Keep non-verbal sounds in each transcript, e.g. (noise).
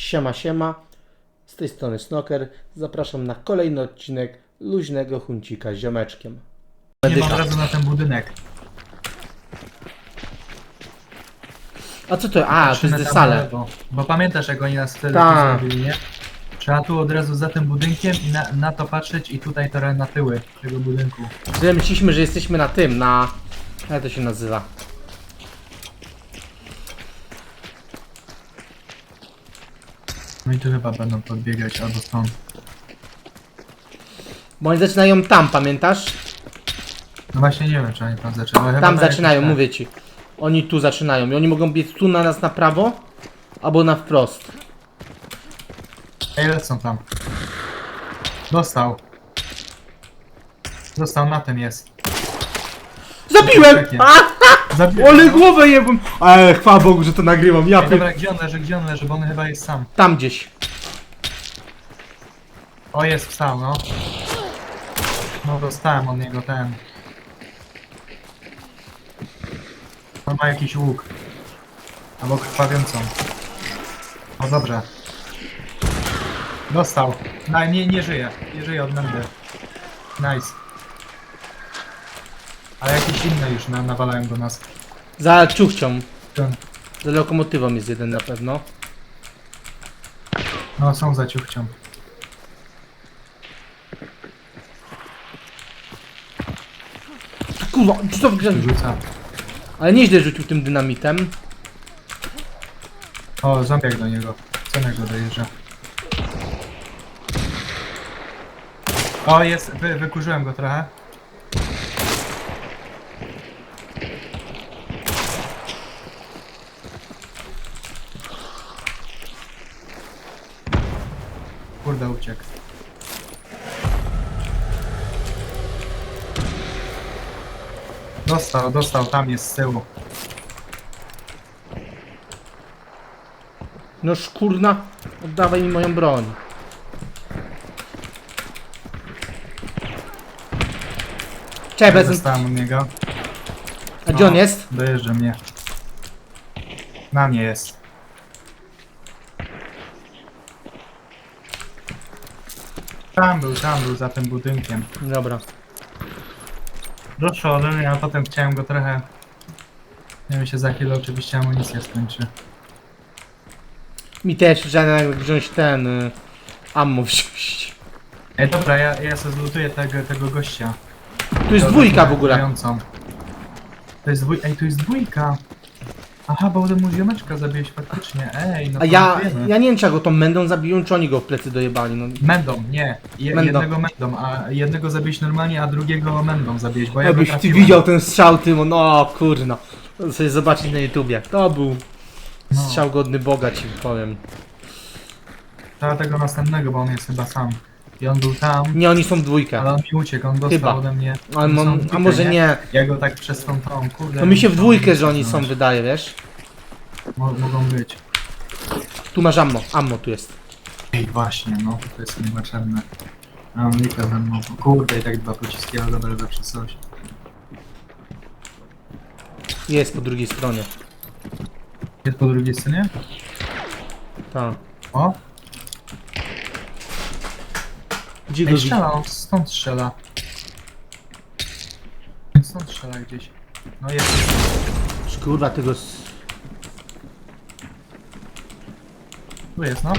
Siema, siema. Z tej strony Snoker. Zapraszam na kolejny odcinek luźnego huncika z ziomeczkiem. Nie ma od razu na ten budynek. A co to? A, to jest tam na salę. lewo. Bo pamiętasz jak oni nas wtedy tu zrobili, nie? Trzeba tu od razu za tym budynkiem i na, na to patrzeć i tutaj teraz na tyły tego budynku. Że myśleliśmy, że jesteśmy na tym, na... Jak to się nazywa? No i tu chyba będą podbiegać albo stąd. Bo oni zaczynają tam, pamiętasz? No właśnie nie wiem czy oni tam chyba Tam zaczynają, mówię ci. Oni tu zaczynają i oni mogą biec tu na nas na prawo, albo na wprost. Ej, lecą tam. Dostał. Dostał, na tym jest. Zabiłem! A! Zabiłem. Ole no. głowę jebym! Ale chwała Bogu, że to nagrywam. Ja Ej, dobra, gdzie on leży, gdzie on leży, bo on chyba jest sam. Tam gdzieś. O, jest wstał, no. No, dostałem od niego ten. On ma jakiś łuk. Albo krwawiącą. O, dobrze. Dostał. No, nie, nie żyje. Nie żyje od. Nice. Ale jakieś inne już na, nawalają do nas. Za ciuchcią. Ten. Za lokomotywą jest jeden na pewno. No, są za ciuchcią. Kurwa, co w grze? Rzuca. Ale nieźle rzucił tym dynamitem. O, zombiak do niego. Cenek go dojeżdża. O, jest, wy, wykurzyłem go trochę. Kurde, uciekł. Dostał, dostał, tam jest z tyłu. No szkurna, oddawaj mi moją broń. Cześć, bez... Dostałem od niego. A gdzie on jest? Dojeżdża mnie. Na mnie jest. Tam był, tam był za tym budynkiem. Dobra. Doszło ode mnie, a potem chciałem go trochę... Nie wiem, się za chwilę oczywiście amunicja skończy. Mi też trzeba wziąć ten... Y, ammo wziąć. Ej, dobra, ja, ja sobie zlutuję tego, tego gościa. Tu jest dwójka w ogóle. To jest dwójka. Ej, to jest dwójka! Aha, bo mu ziomeczka zabiłeś faktycznie. Ej, no A to ja, wiemy. ja nie wiem czego to mędą zabiją, czy oni go w plecy dojebali, no. Mędą, nie. Je, Mędą. Jednego mędą, a jednego zabiłeś normalnie, a drugiego mędą zabiłeś, bo ja go Jakbyś ty trafiłem. widział ten strzał tym, no kurno. To sobie zobaczyć na YouTubie. To był No. strzał godny Boga, ci powiem. Trzeba tego następnego, bo on jest chyba sam. I on był tam, Nie, oni są dwójka. ale on mi uciekł, on dostał Chyba. ode mnie. A, Oni mo- są a dwójkę, może nie. Ja go tak tą, kurde. To mi się w dwójkę, że oni są, wydaje, wiesz? Mo mogą być. Tu masz ammo, ammo tu jest. Ej, właśnie, no, to jest niepotrzebne. A on lika ze mną. Kurde, i tak dwa pociski, ale dobra, zawsze coś. Jest po drugiej stronie. Jest po drugiej stronie? Tak. O, Gdzie ej, strzela, on stąd strzela. Stąd strzela gdzieś. No jest. Kurwa, tego... s- Tu jest, no.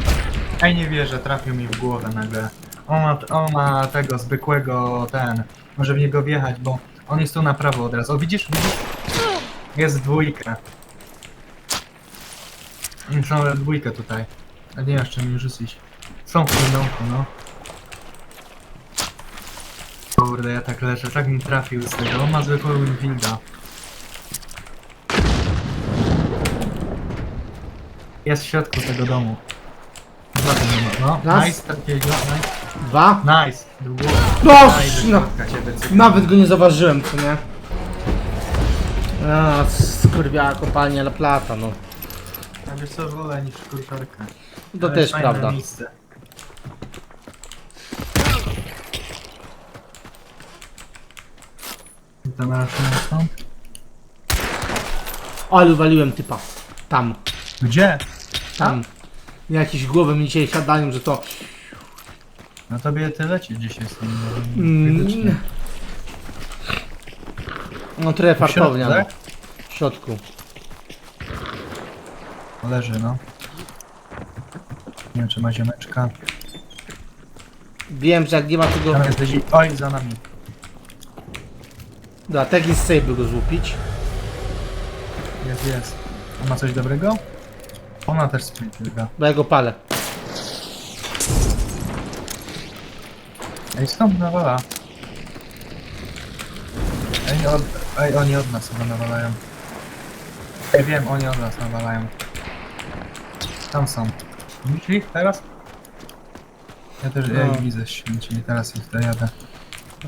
Ej, nie wierzę, trafił mi w głowę nagle. On ma, on ma tego zwykłego, ten, może w niego wjechać, bo on jest tu na prawo od razu. O, widzisz, widzisz? Jest w dwójkę. Są dwójkę tutaj. A nie jeszcze mi rzucić. Są w tym domku, no. Kurde, ja tak leżę, tak mi trafił z tego. On ma zwykłego Winfielda. Jest w środku tego domu. Za tym domu, no. Raz. Nice, takiego, nice. Dwa? Nice. No, no. środka ciebie, cyk. Nawet go nie zauważyłem, co nie? A, skurwiała kopalnia La Plata, no. A wiesz co, wolę niż kurczarkę. To też prawda. Miejsce. Na stąd? Ale waliłem typa. Tam, Gdzie? tam. Jakieś głowy mi dzisiaj siadają, że to... No tobie tyle ci dzisiaj z tym Mm, widocznie. no trochę fartownia. no. tak? W środku. Leży, no. Nie wiem, czy ma ziomeczka. Wiem, że jak nie ma tego... Tam jest ludzi. Oj, za nami. Da, tak jest safe by go złupić. Jest, jest. A ma coś dobrego? Ona też sprinterga. Bo ja go palę. Ej, skąd nawala? Ej, od... Ej, oni od nas chyba nawalają. Ej, wiem, oni od nas nawalają. Tam są. Widzisz ich teraz? Ja też, ja No. ich widzę święcili, teraz ich dojadę.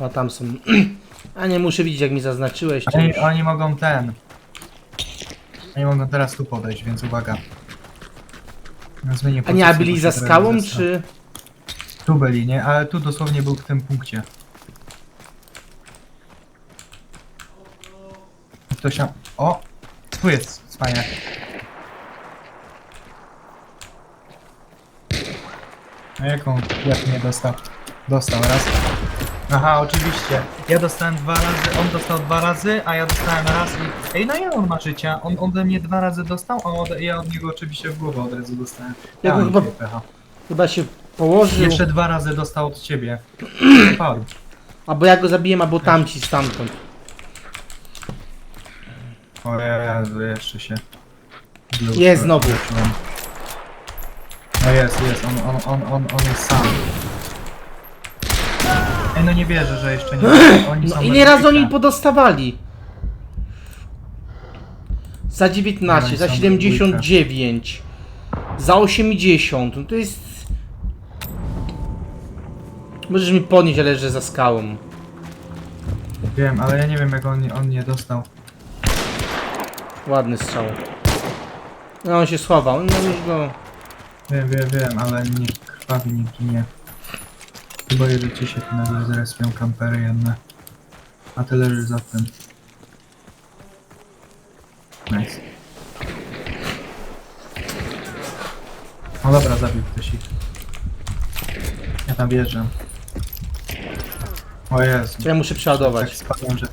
A tam są... (clears throat) A nie muszę widzieć jak mi zaznaczyłeś. czy Oni, już- oni mogą ten. Oni mogą teraz tu podejść, więc uwaga. No, zmienię A nie, a pozycję, byli bo za się skałą, zesrał. czy... Tu byli, nie? Ale tu dosłownie był w tym punkcie. Ktoś tam... O! Tu jest, fajnie. A jaką jak nie dostał? Dostał raz. Aha, oczywiście. Ja dostałem dwa razy, on dostał dwa razy, a ja dostałem raz i... Ej, no ja on ma życia. On ode mnie dwa razy dostał, a ja od niego oczywiście w głowę od razu dostałem. Ja Ja go chyba- pecha. Chyba się położył. Jeszcze dwa razy dostał od ciebie. (clears throat) Paru. Albo ja go zabiję, albo tamci stamtąd. O Jezu, jeszcze się... Jest znowu. No jest, jest, on, on, on, on, on jest sam. Ej, no nie wierzę, że jeszcze nie. Oni No są ile razy oni bezpieczni. podostawali? Za 19, No i za są 79, za 80, no to jest... Możesz mi podnieść, ale że za skałą. Wiem, ale ja nie wiem jak on, on nie dostał. Ładny strzał. No on się schował, no go... Wiem, wiem, wiem, ale nie krwawi, nie ginie. Chyba jeżeli się tu nagle zrespią kampery jedne. A ty leżysz za tym. Nice. No dobra, zabił ktoś ich. Ja tam wjeżdżam. O Jezu. Ja muszę Tak przeładować. spadłem, że...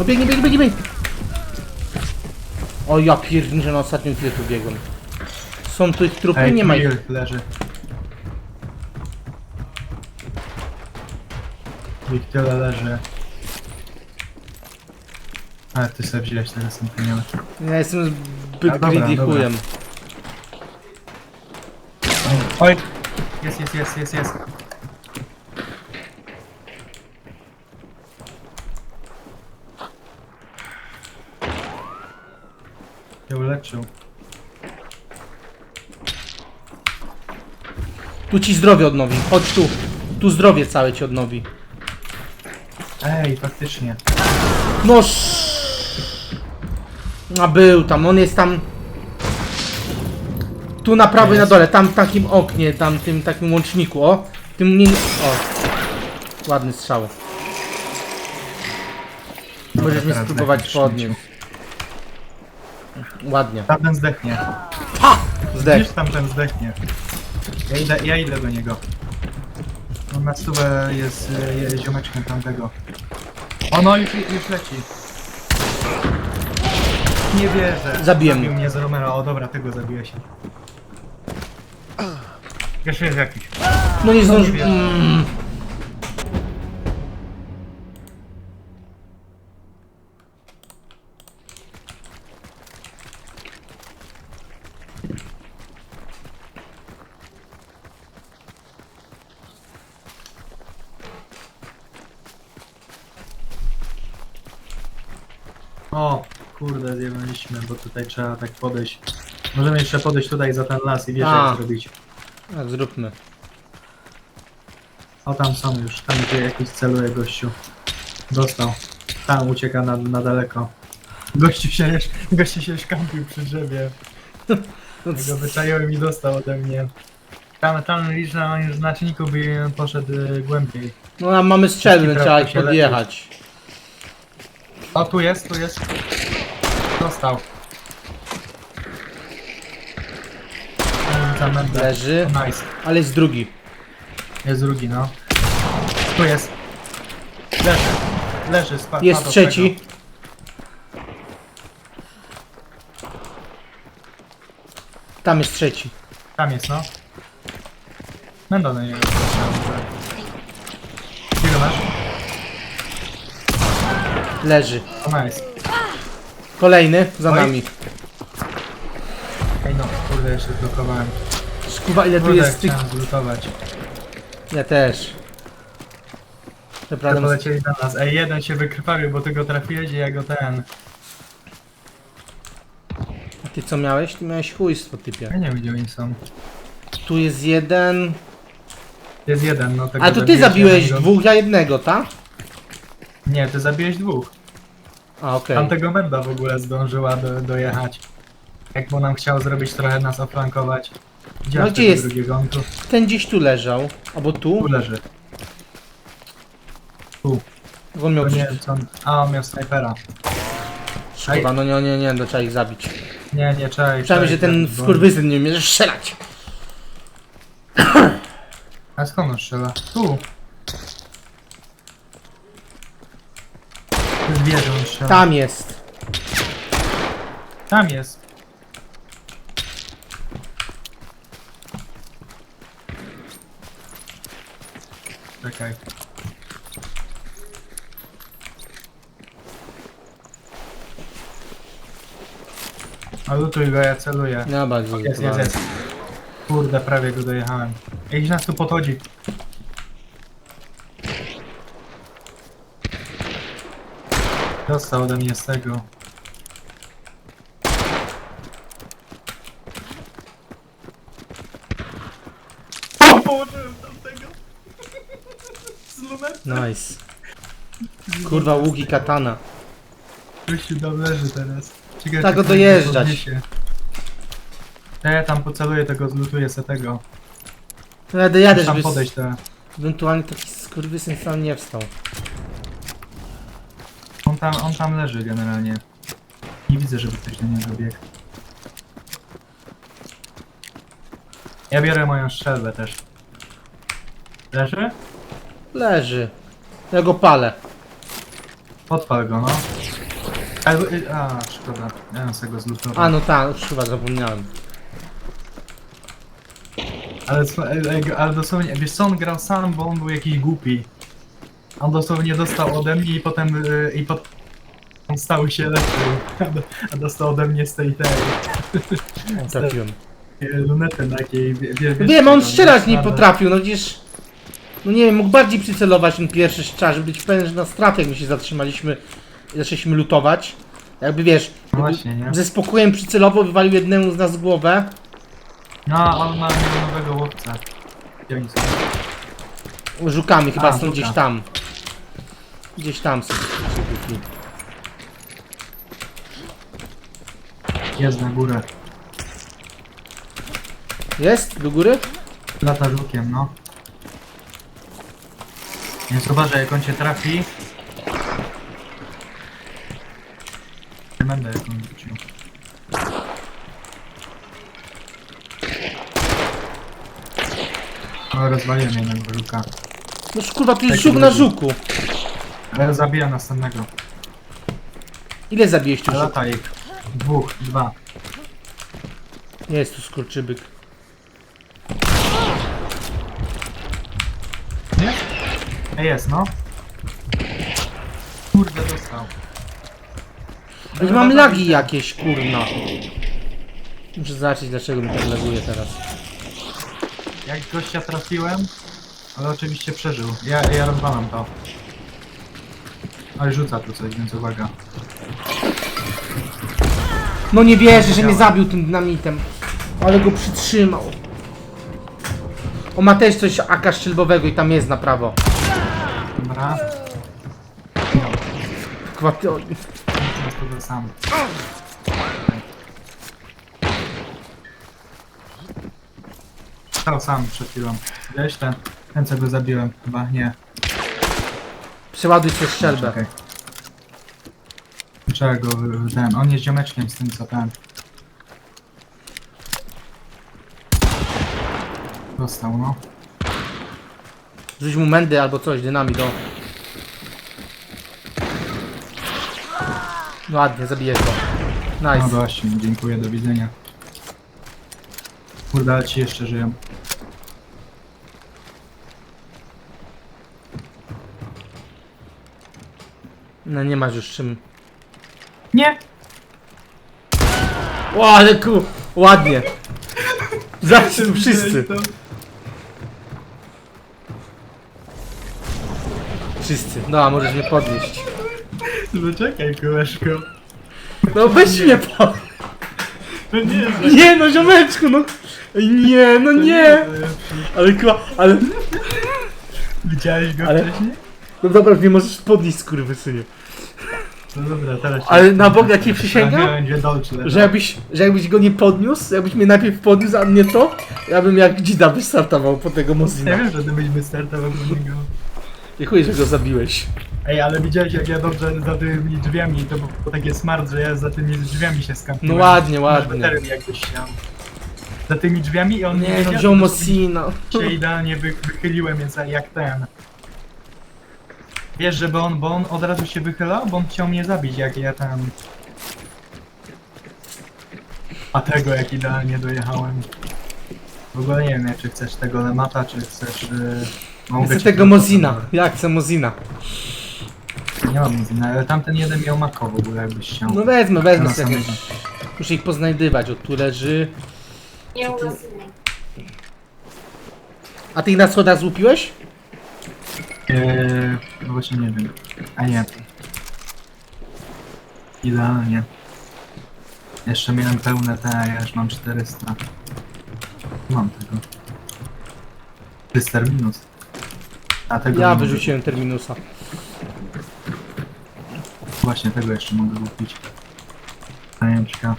No biegnie, biegnie, biegnie, biegnie. O ja że na ostatnim chwilę tu biegłem. Są tu ich trupy? Ej, nie ma ich. Will leży. Ich tyle leży. Ale ty sobie wziąłeś teraz ten pieniądz. Ja jestem A, zbyt dobra, greedy dobra. chujem. Oj! Jest, jest, jest, jest, jest. Tu ci zdrowie odnowi. Chodź tu. Tu zdrowie całe ci odnowi. Ej, faktycznie. No sz... A był tam, on jest tam... Tu na prawo i na dole, tam w takim oknie, tam tym takim łączniku, o. Tym nie... O. Ładny strzał. Możesz teraz spróbować podnieść. Ładnie. Tamten zdechnie. Zdech. Widzisz, tamten zdechnie. Ja idę, ja idę do niego. On na stówę jest y, je, ziomeczkiem tamtego. O no, już, już leci. Nie wierzę. Zabiłem. Zabił mnie z Romero. O dobra, tego zabiłeś. Jeszcze jest jakiś. No nie zdąży... nie wiem. Mm. O, kurde, bo tutaj trzeba tak podejść. Możemy jeszcze podejść tutaj za ten las i wiesz A. jak zrobić. Tak, zróbmy. O, tam są już, tam gdzie jakiś celuje gościu. Dostał. Tam ucieka na, na daleko. Gościu się, gościu się szkampił przy drzewie. No, Ja go wyczaiłem i dostał ode mnie. Tam, tam licz na znaczniku by poszedł y, głębiej. no a mamy strzelby, Wszystkie trzeba ich się podjechać. O, tu jest, tu jest. Dostał. Za mędę. Leży, Nice. ale jest drugi. Jest drugi, no. Tu jest. Leży. Leży, spadł. Jest trzeci. Tam jest trzeci. Tam jest, no. Będę na niego strzelał. Ile masz? Leży. O, nice. Kolejny, za Oj. nami. Ej no, kurde, jeszcze blokowałem. Skuba, ile tu Kurde, jest tych... chciałem zlutować. Ja też. To Naprawdę, polecieli do nas. Ej, jeden się wykrwawił, bo ty go trafiłeś i ja go ten... a ty co miałeś? Ty miałeś chujstwo, typie. Ja nie wiem, gdzie oni są. Tu jest jeden... Jest jeden, no tego A to ty zabiłeś jednego. dwóch, ja jednego, tak? Nie, ty zabiłeś dwóch. A, okej. Tamtego menda w ogóle zdążyła do, dojechać. Jak mu nam chciał zrobić trochę nas oflankować. No gdzie tego jest? drugiego? On tu, Ten gdzieś tu leżał. Albo tu? tu leży. Tu. Bo on miał nie coś... wiem co on... A, on miał snajpera. Szkoda, no nie, nie, nie, no trzeba ich zabić. Nie, nie, czekaj. Myślałem, że ten bo- skurwysyn nie umie strzelać. (clears throat) A skąd on strzela? Tu. To strzela. Tam jest. Tam jest. Czekaj. A lutuj go, ja celuję. No bardzo Jest, jest, jest. Kurde, prawie go dojechałem. Ej, nas tu podchodzi. Dostał ode mnie z tego. O, położyłem tamtego. Z lunetą. Nice. Kurwa, łuki katana. Gościu tam leży teraz. Ciekawe, Tak go dojeżdżać. podniesie. Ja, ja tam poceluję tego, zlutuję se tego. No jadę, jadę, tam żeby podejść te. ewentualnie taki skurwysyn sam nie wstał. On tam, on tam leży generalnie. Nie widzę, żeby ktoś do niego biegł. Ja biorę moją strzelbę też. Leży? Leży. Ja go palę. Podpal go, no. Albo, y, a, szkoda. Ja bym sobie go zlutował. A no tak, chyba zapomniałem. Ale, e, e, ale dosłownie, wiesz co, on grał sam, bo on był jakiś głupi. On dosłownie dostał ode mnie i potem, y, i potem on stał się leczył. A do- A dostał ode mnie z tej, tej O, trafiłem. y, lunety takiej, wie, wie, wiem, on strzelać nie potrafił, no gdzieś... No nie wiem, mógł bardziej przycelować ten pierwszy strzał, żeby być pewien, że na stratę, jak my się zatrzymaliśmy i zaczęliśmy lutować. Jakby wiesz, No jakby właśnie, nie? ze spokojem przycelowo wywalił jednemu z nas głowę. No, on ma nowego są? Żukami chyba A, są żuka. gdzieś tam. Gdzieś tam są. Jest na górę. Jest? Do góry? Lata lukiem, no. Więc uważaj, jak on cię trafi. Nie będę, jak on rzucił. O, rozwaliłem jednego luka. No kurwa, tu jest żuk na żuku. Ale zabijam następnego. Ile zabiłeś tu? Lata ich. Dwóch, dwa. Jest tu skurczybyk. Nie? Ej, jest, no. Kurde, dostał. Już mam lagi jakieś, kurna. Muszę zobaczyć dlaczego mi tak laguje teraz. Jak gościa trafiłem, ale oczywiście przeżył. Ja, ja rozwalam to. Ale rzuca tu coś, więc uwaga. No nie wierzę, że mnie zabił tym dynamitem. Ale go przytrzymał. On ma też coś AK szczelbowego i tam jest na prawo. Dobra, Kurwa, ty- o- teraz to sam. Stał sam przed chwilą. Widziałeś ten? Ten co go zabiłem. Chyba nie. Przeładuj sobie strzelbę. Czekaj. Trzeba go wy- ten. On jest ziomeczkiem z tym co ten. Dostał no. Rzuć mu mędy albo coś, dynamit, o. Ładnie, zabijesz go. No Nice. właśnie, dziękuję, do widzenia. Kurde, ale ci jeszcze żyją. No nie masz już czym. Nie! O, ale ku... Ładnie. Zawsze wszyscy. Wszyscy. No, a możesz mnie podnieść. No czekaj, koleżko. No weź mnie po... No nie, że... Nie no, ziomeczku, no. Ej, Nie, no nie. Ale ku... Ale... Widziałeś go Ale- wcześniej? No dobra, nie możesz podnieść, skurwysynie. No dobra, teraz... Ale na Boga ci przysięgam? będzie dolczy leżał. Że jakbyś, że jakbyś go nie podniósł, jakbyś mnie najpierw podniósł, a nie to, ja bym jak dzida wystartował po tego Ja Mozina. wiem, że ty byś wystartował do niego. Dziękuję, że go zabiłeś. Ej, ale widziałeś jak ja dobrze za tymi drzwiami, to było takie smart, że ja za tymi drzwiami się skampiłem. No ładnie, ładnie. Jakbyś chciał. Za tymi drzwiami i on Nie no, wiedział, wziął to Mosina. się idealnie wy, wychyliłem, więc jak ten. Wiesz, że bo on, bo on od razu się wychylał, bo on chciał mnie zabić, jak ja tam... A tego jak idealnie dojechałem. W ogóle nie wiem, czy chcesz tego Lemata, czy chcesz... Yy, Chcę tego Mozina. Ja chcę Mozina. Nie mam Mozina, ale tamten jeden miał Mako w ogóle, jakbyś chciał. No wezmę, wezmę Na sobie. samego. Muszę ich poznajdywać, o tu leży. Nie u nas innej. A ty ich na schodach złupiłeś? Eee, no właśnie nie wiem. A nie. Idealnie. Jeszcze miałem pełne te, a ja już mam 400. Mam tego. 300 minus. A tego Ja nie mogę. wyrzuciłem terminusa. Właśnie tego jeszcze mogę kupić. Pajęczka.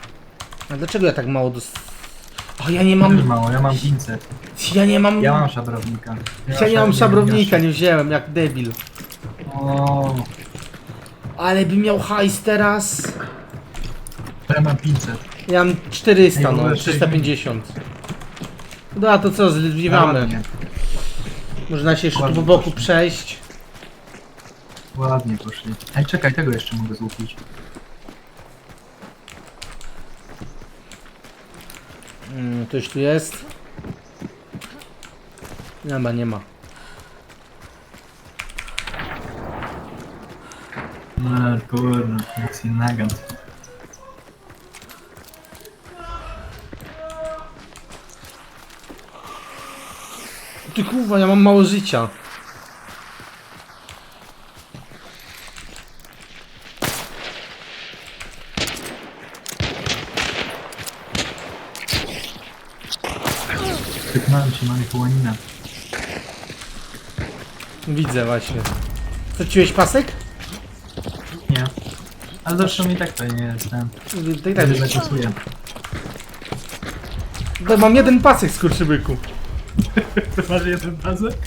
A dlaczego ja tak mało dos... O, ja nie Mam mam... mało, ja mam 500. Ja nie mam... Ja mam szabrownika. Ja nie mam szabrownika, nie wziąłem, jak debil. O, Ale bym miał hajs teraz... ja mam 500. Ja mam 400, Ej, w no, ogóle 350. No a to co, zliwamy. Ładnie, Można się jeszcze tu po Ładnie boku poszło. przejść. ładnie poszli. Ej, czekaj, tego jeszcze mogę złupić. Mm, ktoś tu jest? Nie ma, nie ma. No kurde, jak się nagant. Ty kurwa, ja mam mało życia. Pyknąłem ci marihuanina. Widzę właśnie. Straciłeś pasek? Nie. Ale zresztą i tak to nie jestem. Tak, tak. Nie zakusuję. To mam jeden pasek, skurczybyku. (laughs) Masz jeden pasek?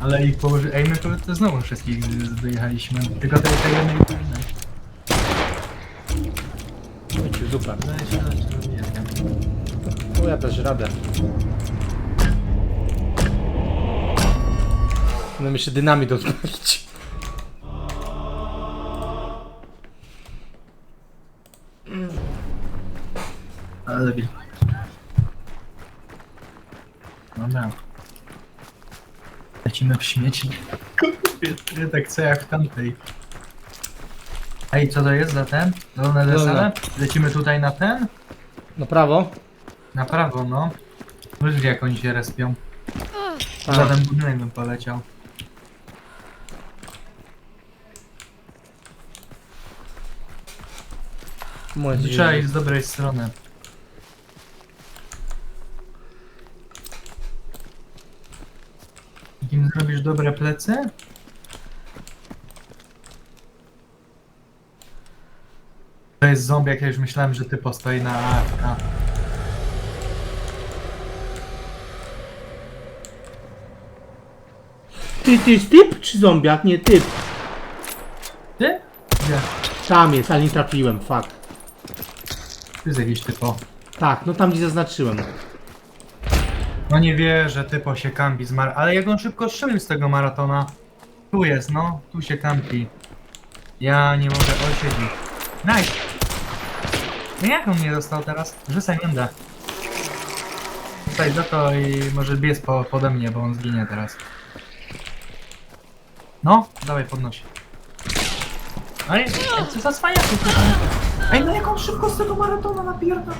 Ale ich położy... Ej, my to, to znowu wszystkich z- dojechaliśmy. Tylko tej, tej jednej powinnej. Ojciec, dupa. Zdaje się, że nie jestem. O, ja też radę. Będę jeszcze dynamit odpalić. Ale lepiej. Dobra. Lecimy w śmieci. Kurde, tak co jak w tamtej. Ej, co to jest za ten? Dolne desale? Lecimy tutaj na ten? Na prawo? Na prawo, no. Wiesz jak oni się respią. Tak. Za ten budynek bym poleciał. Młodzież. Trzeba iść z dobrej strony. Im zrobisz dobre plecy? To jest zombie, jak ja już myślałem, że ty postoi na arka. Ty, ty jest typ czy zombiak? Nie, typ. Ty? Tam jest, ale nie trafiłem, fuck. Tu jest jakiś typo. Tak, no tam gdzie zaznaczyłem. No nie wierzę, typo się kampi z mar... Ale jak on szybko strzelił z tego maratona. Tu jest, no. Tu się kampi. Ja nie mogę, oj siedzi. Nice! No jak on mnie dostał teraz? Rzucaj międę. Tutaj do to i może biec po, pode mnie, bo on zginie teraz. No, dawaj podnosi. Ej, co za cwaniaku tutaj? Ej, no jak on szybko z tego maratona napierda.